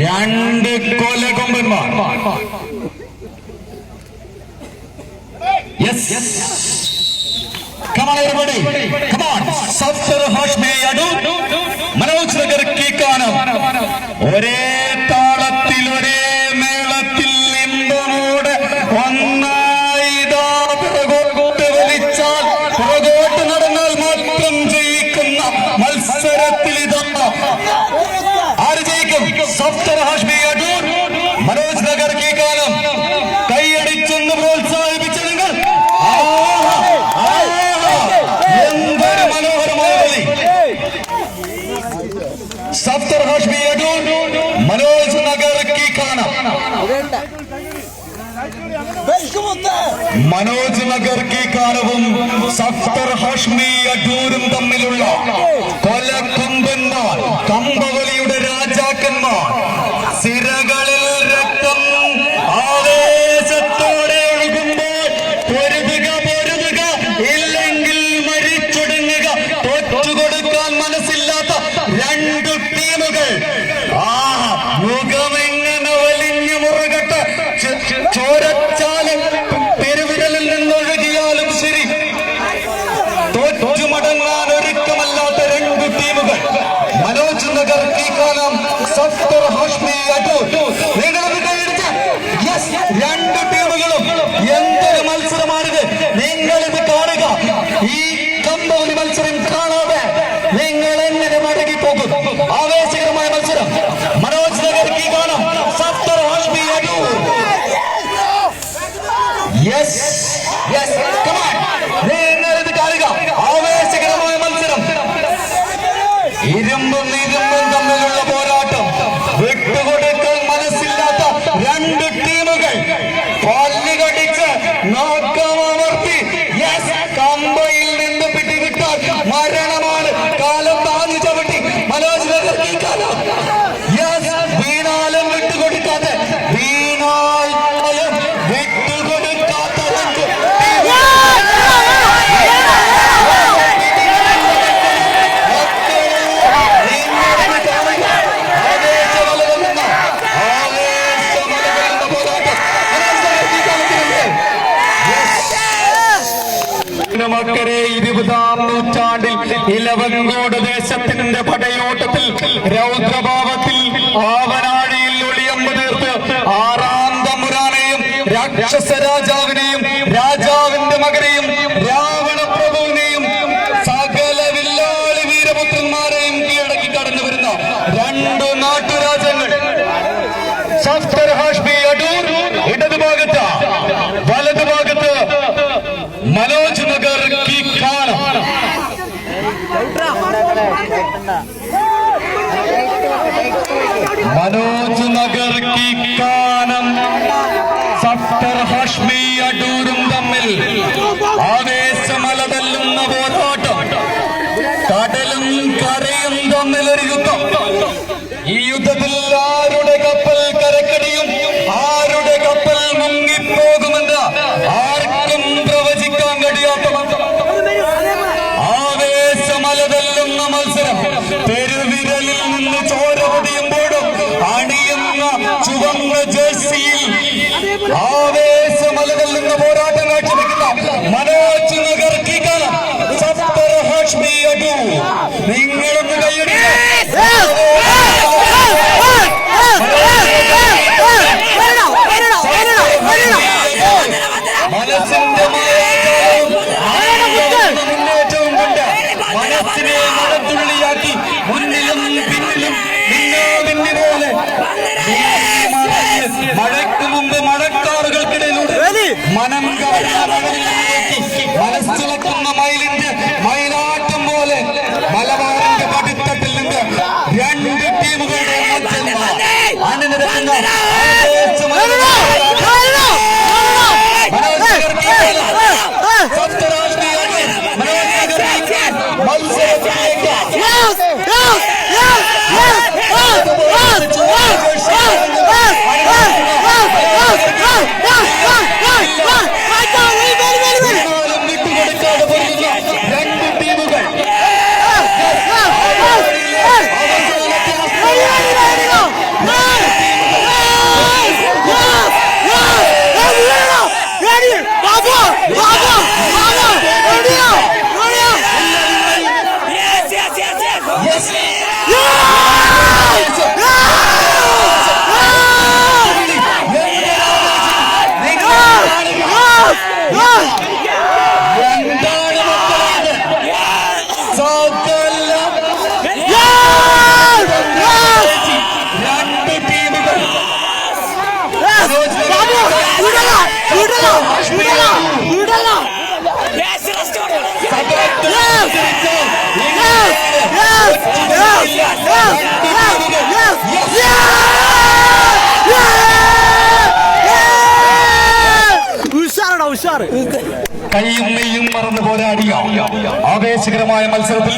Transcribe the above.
രണ്ട് yes on. Safdar Hashmi അടു മനോജ് നഗർ കീക്കാനം ഒരേ സഫ്തർ ഹാഷ്മി അടൂർ മനോജ് നഗർ കീക്കാനം മനോജ് നഗർ കീക്കാനവും സഫ്തർ ഹാഷ്മി അടൂരും തമ്മിലുള്ള കൊലക്കൊമ്പന്മാർ കമ്പവലിയുടെ വലിഞ്ഞു മുറുകട്ടെ ച- ച- ചോരച്ചാലും പെരുവിരലിൽ നിന്നൊഴുകിയാലും ശരി. തോറ്റുമടങ്ങാൻ ഒരുക്കമല്ലാത്ത രണ്ട് ടീമുകൾ. മനോജ് നഗർ കീക്കാനം സഫ്തർ യെസ് മക്കരെ ഇരുപതാം നൂറ്റാണ്ടിൽ ഇലവങ്കോട് ദേശത്തിന്റെ പടയോട്ടത്തിൽ രൗദ്രഭാവത്തിൽ ആവനാഴിയിൽ ഒളിയമ്പ് തീർത്ത് ആറാം തമ്പുരാനെയും രാക്ഷസ രാജാവിനെയും രാജാവിന്റെ മകനെയും രാവണ പ്രഭുവിനെയും സകല വില്ലാളി വീരപുത്രന്മാരെയും കീഴടക്കി കടന്നു വരുന്ന രണ്ടു നാട്ടുരാജ്യങ്ങൾ സഫ്തർ ഹാഷ്മി അടൂർ ഇടതുഭാഗത്ത് വലതുഭാഗത്ത് മനോജ് നഗർ കി ഖാനം മനോജ് നഗർ കി ചുവന്ന ജേഴ്സിയിൽ ആവേശമലതല്ലുന്ന പോരാട്ടം കാഴ്ചവെക്കുന്ന മനോജ് നഗർ കികാലം സപ്തർ ഹാഷ്മി അടൂ. നിങ്ങളൊന്ന് മനസ്സിന്റെ மனம் கவர்ந்த ഉഷാറ് കൈയും മറന്ന് പോരാടിയ ആവേശകരമായ മത്സരത്തിൽ